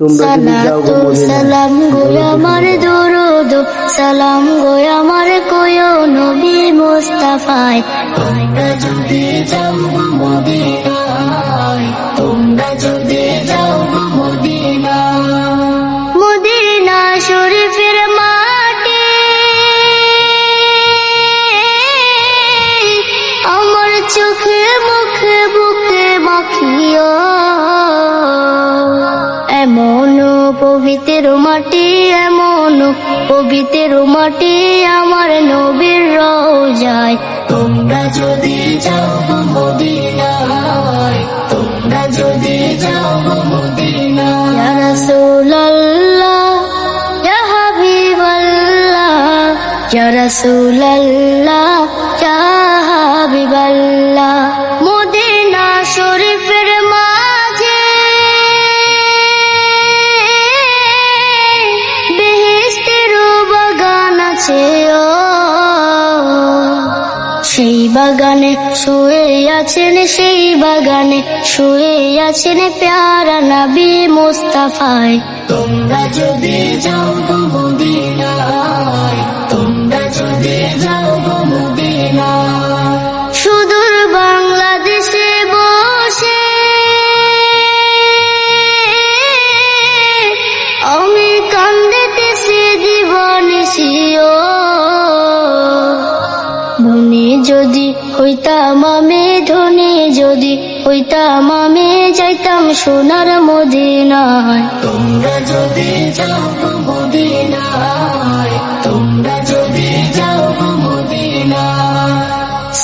তোমরা যদি যাও গো সালাতু মদিনায়, সালাম গো আমার দরুদ সালাম গো আমার কোয় নবী মুস্তাফায়। তোমরা যদি যাও গো মদিনায়। পবিত্র মাটি এমন পবিত্র মাটি আমার নবীর রোজায়। তোমরা যদি যাও মদিনায়, তোমরা যদি যাও মদিনায়। ইয়া হাবিবাল্লাহ, ইয়া সেই বাগানে শুয়ে আছেন, সেই বাগানে শুয়ে আছেন প্যারা নবী মুস্তাফায়। তোমরা যদি যাও গো মদিনায় বাংলাদেশে যদি হইতাম আমি ধনী যদি হইতাম আমি যাইতাম সোনার মদিনায়। তোমরা যদি যাও গো মদিনায় তোমরা যদি যাও গো মদিনায়।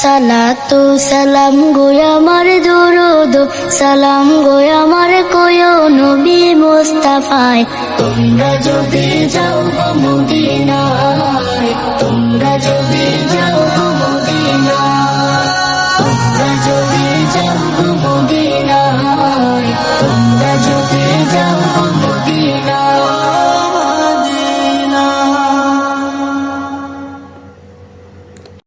সালাতু সালাম গো আমার দুরুদ সালাম গো আমার কোয় নবী মুস্তাফায়। তোমরা যদি যাও গো মদিনায় যাব মদিনায়। তোমরা